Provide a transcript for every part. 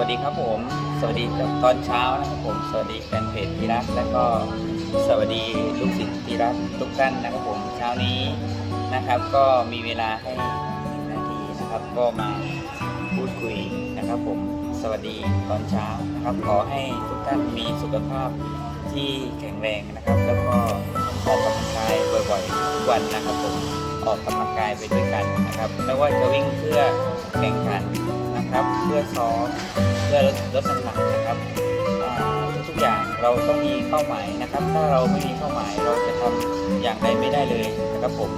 วัสดีครับผม สวัสดีตอนเช้านะครับผม สวัสดีแฟนเพจที่รัก และก็สวัสดีลูกศิษย์ที่รักทุกท่านนะครับผม เช้านี้นะครับ ก็มีเวลาให้หนึ่งนาทีนะครับ ก็มาพูดคุยนะครับผม สวัสดีตอนเช้านะครับ ขอให้ทุกท่านมีสุขภาพที่แข็งแรงนะครับ แล้วก็ออกกำลังกายบ่อยๆทุกวันนะครับผม ออกกำลังกายไปด้วยกันนะครับ ไม่ว่าจะวิ่งเพื่อแข่งขัน นะครับ เพื่อซ้อมเพื่อลดลดน้ำหนักนะครับทุกๆอย่างเราต้องมีเป้าหมายนะครับ ถ้าเราไม่มีเป้าหมายเราจะทำอย่างใดไม่ได้เลยนะครับผม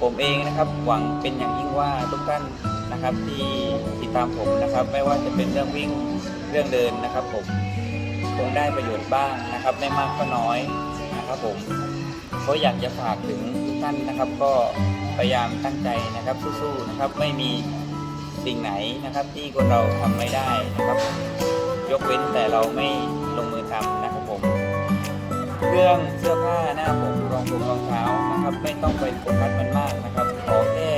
ผมเองนะครับหวังเป็นอย่างยิ่งว่าทุกท่านนะครับที่ติดตามผมนะครับ ไม่ว่าจะเป็นเรื่องวิ่งเรื่องเดินนะครับ ผมคงได้ประโยชน์บ้างนะครับไม่มากก็น้อยนะครับผมก็อยากจะฝากถึงทุกท่านนะครับ ก็พยายามตั้งใจนะครับสู้ๆนะครับ ไม่มี สิ่งไหนนะครับที่คนเราทำไม่ได้นะครับ ยกเว้นแต่เราไม่ลงมือทำนะครับผม เรื่องเสื้อผ้าหน้าผมรองผมรองเท้านะครับ ไม่ต้องไปโฟกัสมันมากนะครับขอแค่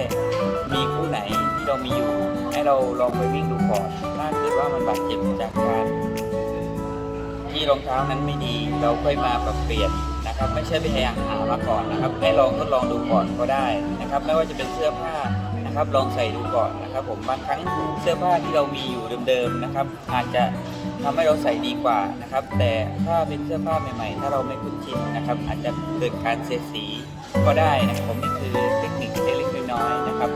มีคู่ไหนที่เรามีอยู่ ให้เราลองไปวิ่งดูก่อนถ้าเกิดว่ามันบาดเจ็บจากการที่รองเท้านั้นไม่ดีเราค่อยมาปรับเปลี่ยนนะครับ ไม่ใช่ไปหาหามาก่อนนะครับ ให้ลองทดลองดูก่อนก็ได้นะครับ ไม่ว่าจะเป็นเสื้อผ้า นะครับ ลองใส่ดูก่อนนะครับ ผมบางครั้งเสื้อผ้าที่เรามีอยู่เดิมๆนะครับ อาจจะทำให้เราใส่ดีกว่านะครับ แต่ถ้าเป็นเสื้อผ้าใหม่ ๆ ถ้าเราไม่คุ้นชินนะครับ อาจจะเกิดการเสียสีก็ได้นะครับผมนี่คือเทคนิคเล็กๆน้อยๆนะครับ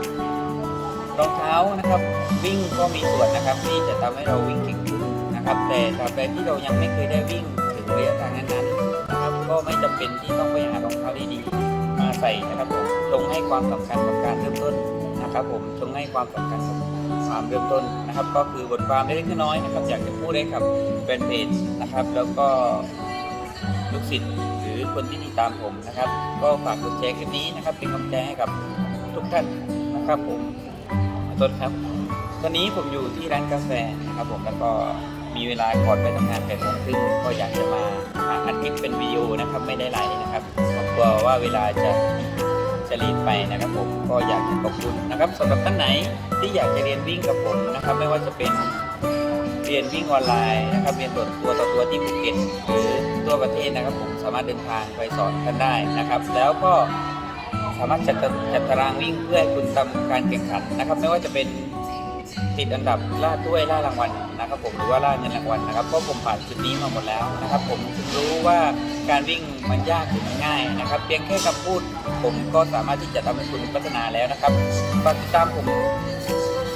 รองเท้านะครับ วิ่งก็มีส่วนนะครับ ที่จะทำให้เราวิ่งเก่งขึ้นนะครับ แต่ตราบใดที่เรายังไม่เคยได้วิ่งถึงระยะทางนั้นๆนะครับ ก็ไม่จำเป็นที่ต้องไปหารองเท้าดีๆมาใส่นะครับผมจงให้ความสำคัญกับการเริ่มต้น ครับผมจงให้ความสำคัญกับความเริ่มต้นนะครับ ก็คือบทความเล็กๆน้อยๆนะครับ อยากจะพูดให้กับแฟนเพจนะครับ แล้วก็ลูกศิษย์หรือคนที่ติดตามผมนะครับ ก็ฝากกดแชร์คลิปนี้นะครับเป็นกำลังใจให้กับทุกท่านนะครับผมขอโทษครับ ตอนนี้ผมอยู่ที่ร้านกาแฟนะครับผมแล้วก็มีเวลาก่อนไปทำงานแปดโมงครึ่งก็อยากจะมาอัดคลิปเป็นวิดีโอนะครับไม่ได้ไลฟ์นะครับกลัวว่าเวลาจะ จะรีบไปนะครับผมก็อยากจะขอบคุณนะครับสำหรับท่านไหนที่อยากจะเรียนวิ่งกับผมนะครับ ไม่ว่าจะเป็นเรียนวิ่งออนไลน์นะครับเรียนตัวตัวต่อตัวที่ภูเก็ตหรือตัวประเทศนะครับ ผมสามารถเดินทางไปสอนกันได้นะครับ แล้วก็สามารถจัดจัดตารางวิ่งเพื่อให้คุณทำการแข่งขันนะครับ ไม่ว่าจะเป็น ติดอันดับล่าถ้วยล่ารางวัลนะครับผมหรือว่าล่าเงินรางวัลนะครับเพราะผมผ่านจุดนี้มาหมดแล้วนะครับ ผมรู้ว่าการวิ่งมันยากหรือมันง่ายนะครับ เพียงแค่คำพูด ผมก็สามารถที่จะทำให้คุณพัฒนาแล้วนะครับฝากติดตามผม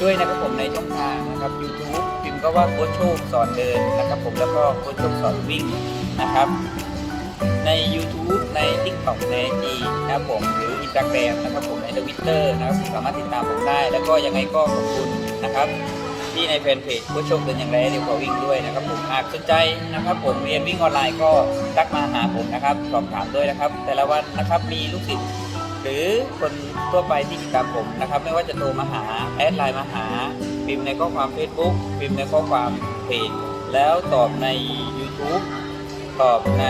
ด้วยนะครับผมในช่องทางนะครับ YouTube พิมพ์ก็ว่าโค้ชโชคสอนเดินนะครับ ผมแล้วก็โค้ชโชคสอนวิ่งนะครับ ใน TikTok ใน IG นะครับผมหรือ Instagram นะครับผมใน Twitter นะครับสามารถติดตามผมได้ แล้วก็ยังไงก็ขอบคุณนะครับ ที่ในแฟนเพจผู้ชมเป็นอย่างไรเดี๋ยวขอวิ่งด้วยนะครับผมหากสนใจนะครับ ผมเรียนวิ่งออนไลน์ก็ทักมาหาผมนะครับสอบถามด้วยนะครับ แต่ละวันนะครับมีลูกศิษย์หรือคนทั่วไปที่ติดตามผมนะครับ ไม่ว่าจะโทรมาหาแอดไลน์มาหา พิมพ์ในข้อความ Facebook พิมพ์ในข้อความเพจแล้วตอบใน YouTube ตอบใน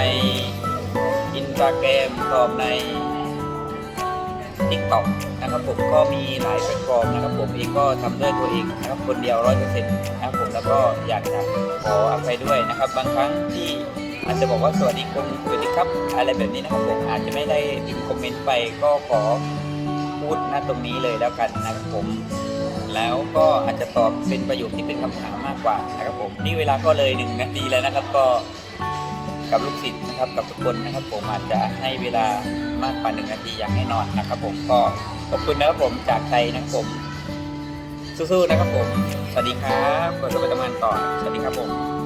อินสตาแกรมตอบใน t ิ k t o k นะครับผมก็มีหลายแพลตฟอร์มนะครับผมเองก็ทำด้วยตัวเองนะครับคนเดียวร้อยเปอร์เซ็นต์นะครับผมแล้วก็อยากจะขออภัยด้วยนะครับ บางครั้งที่อาจจะบอกว่าสวัสดีคุณสวัสดีครับ อะไรแบบนี้นะครับผมอาจจะไม่ได้พิมพ์คอมเมนต์ไปก็ขอพูดณตรงนี้เลยแล้วกันนะครับผม แล้วก็อาจจะตอบเป็นประโยคที่เป็นคำถามมากกว่านะครับผมนี่เวลาก็เลยหนึ่งนาทีแล้วนะครับก็ กับลูกศิษย์นะครับกับทุกคนนะครับ ผมอาจจะให้เวลามากกว่าหนึ่งนาทีอย่างแน่นอนนะครับ ผมก็ขอบคุณนะครับผมจากใจนะครับผมสู้ๆนะครับผม สวัสดีครับกดไปทำงานต่อ สวัสดีครับผม